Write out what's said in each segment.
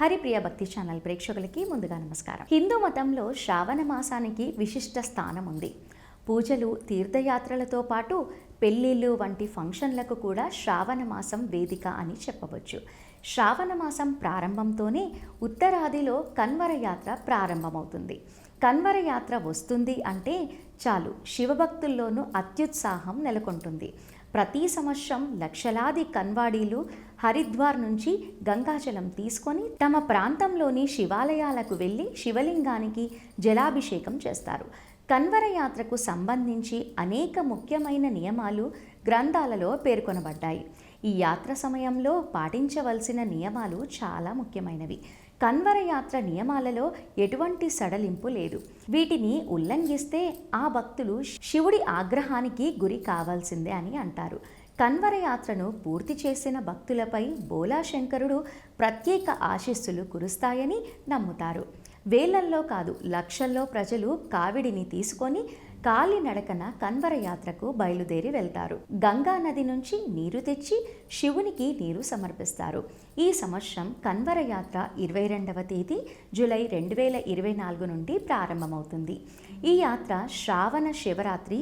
హరిప్రియ భక్తి ఛానల్ ప్రేక్షకులకి ముందుగా నమస్కారం. హిందూ మతంలో శ్రావణ మాసానికి విశిష్ట స్థానం ఉంది. పూజలు తీర్థయాత్రలతో పాటు పెళ్ళిళ్ళు వంటి ఫంక్షన్లకు కూడా శ్రావణ మాసం వేదిక అని చెప్పవచ్చు. శ్రావణ మాసం ప్రారంభంతోనే ఉత్తరాదిలో కన్వర యాత్ర ప్రారంభమవుతుంది. కన్వర యాత్ర వస్తుంది అంటే చాలు శివభక్తుల్లోనూ అత్యుత్సాహం నెలకొంటుంది. ప్రతి సంవత్సరం లక్షలాది కన్వాడీలు హరిద్వార్ నుంచి గంగాజలం తీసుకొని తమ ప్రాంతంలోని శివాలయాలకు వెళ్ళి శివలింగానికి జలాభిషేకం చేస్తారు. కన్వర యాత్రకు సంబంధించి అనేక ముఖ్యమైన నియమాలు గ్రంథాలలో పేర్కొనబడ్డాయి. ఈ యాత్ర సమయంలో పాటించవలసిన నియమాలు చాలా ముఖ్యమైనవి. కన్వర యాత్ర నియమాలలో ఎటువంటి సడలింపు లేదు. వీటిని ఉల్లంఘిస్తే ఆ భక్తులు శివుడి ఆగ్రహానికి గురి కావాల్సిందే అని అంటారు. కన్వర యాత్రను పూర్తి చేసిన భక్తులపై బోలాశంకరుడు ప్రత్యేక ఆశీస్సులు కురుస్తాయని నమ్ముతారు. వేలల్లో కాదు లక్షల్లో ప్రజలు కావిడిని తీసుకొని కాలినడకన కన్వర యాత్రకు బయలుదేరి వెళ్తారు. గంగా నది నుంచి నీరు తెచ్చి శివునికి నీరు సమర్పిస్తారు. ఈ సంవత్సరం కన్వర యాత్ర ఇరవై రెండవ తేదీ జూలై రెండు వేల ఇరవై నాలుగు నుండి ప్రారంభమవుతుంది. ఈ యాత్ర శ్రావణ శివరాత్రి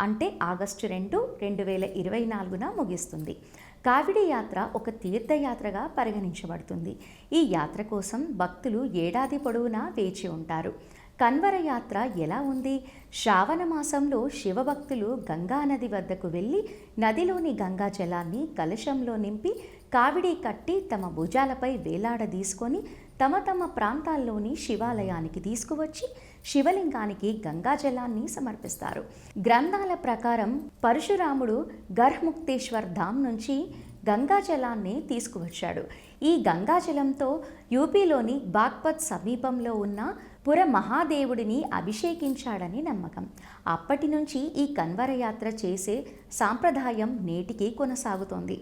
అంటే ఆగస్టు రెండు రెండు వేల ఇరవై నాలుగున ముగిస్తుంది. కావిడి యాత్ర ఒక తీర్థయాత్రగా పరిగణించబడుతుంది. ఈ యాత్ర కోసం భక్తులు ఏడాది పొడవునా వేచి ఉంటారు. కన్వర యాత్ర ఎలా ఉంది? శ్రావణ మాసంలో శివభక్తులు గంగా నది వద్దకు వెళ్ళి నదిలోని గంగా జలాన్ని కలశంలో నింపి కావిడి కట్టి తమ భుజాలపై వేలాడదీసుకొని తమ తమ ప్రాంతాల్లోని శివాలయానికి తీసుకువచ్చి శివలింగానికి గంగా జలాన్ని సమర్పిస్తారు. గ్రంథాల ప్రకారం పరశురాముడు గర్హముక్తేశ్వర్ ధామ్ నుంచి గంగాజలాన్ని తీసుకువచ్చాడు. ఈ గంగాజలంతో యూపీలోని బాగ్పత్ సమీపంలో ఉన్న పుర మహాదేవుడిని అభిషేకించాడని నమ్మకం. అప్పటి నుంచి ఈ కన్వర యాత్ర చేసే సాంప్రదాయం నేటికి కొనసాగుతోంది.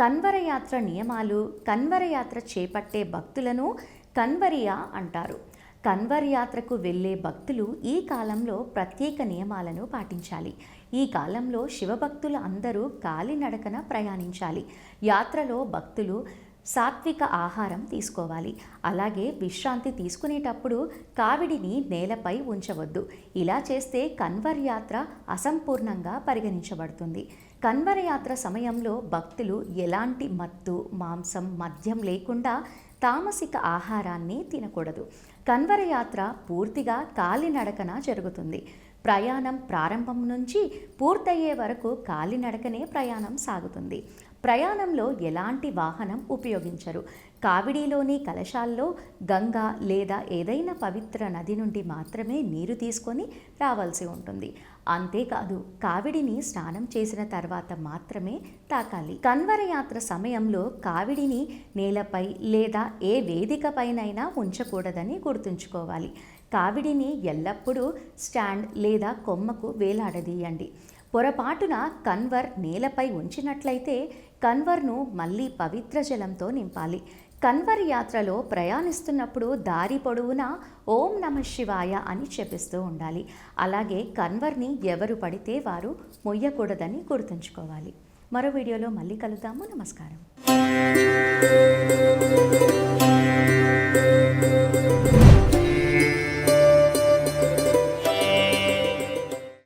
కన్వర యాత్ర నియమాలు కన్వర యాత్ర చేపట్టే భక్తులను కన్వరియా అంటారు. కన్వర్ యాత్రకు వెళ్ళే భక్తులు ఈ కాలంలో ప్రత్యేక నియమాలను పాటించాలి. ఈ కాలంలో శివభక్తులు అందరూ కాలినడకన ప్రయాణించాలి. యాత్రలో భక్తులు సాత్విక ఆహారం తీసుకోవాలి. అలాగే విశ్రాంతి తీసుకునేటప్పుడు కావిడిని నేలపై ఉంచవద్దు. ఇలా చేస్తే కన్వర్ యాత్ర అసంపూర్ణంగా పరిగణించబడుతుంది. కన్వర యాత్ర సమయంలో భక్తులు ఎలాంటి మత్తు మాంసం మద్యం లేకుండా తామసిక ఆహారాన్ని తినకూడదు. కన్వర యాత్ర పూర్తిగా కాలినడకన జరుగుతుంది. ప్రయాణం ప్రారంభం నుంచి పూర్తయ్యే వరకు కాలినడకనే ప్రయాణం సాగుతుంది. ప్రయాణంలో ఎలాంటి వాహనం ఉపయోగించరు? కావిడిలోని కలశాల్లో గంగా లేదా ఏదైనా పవిత్ర నది నుండి మాత్రమే నీరు తీసుకొని రావాల్సి ఉంటుంది. అంతేకాదు కావిడిని స్నానం చేసిన తర్వాత మాత్రమే తాకాలి. కన్వర యాత్ర సమయంలో కావిడిని నేలపై లేదా ఏ వేదికపైనైనా ఉంచకూడదని గుర్తుంచుకోవాలి. కావిడిని ఎల్లప్పుడూ స్టాండ్ లేదా కొమ్మకు వేలాడదీయండి. పొరపాటున కన్వర్ నేలపై ఉంచినట్లయితే కన్వర్ను మళ్ళీ పవిత్ర జలంతో నింపాలి. కన్వర్ యాత్రలో ప్రయాణిస్తున్నప్పుడు దారి పొడవునా ఓం నమ శివాయ అని చెప్పిస్తూ ఉండాలి. అలాగే కన్వర్ని ఎవరు పడితే వారు మొయ్యకూడదని గుర్తుంచుకోవాలి. మరో వీడియోలో మళ్ళీ కలుద్దాము. నమస్కారం.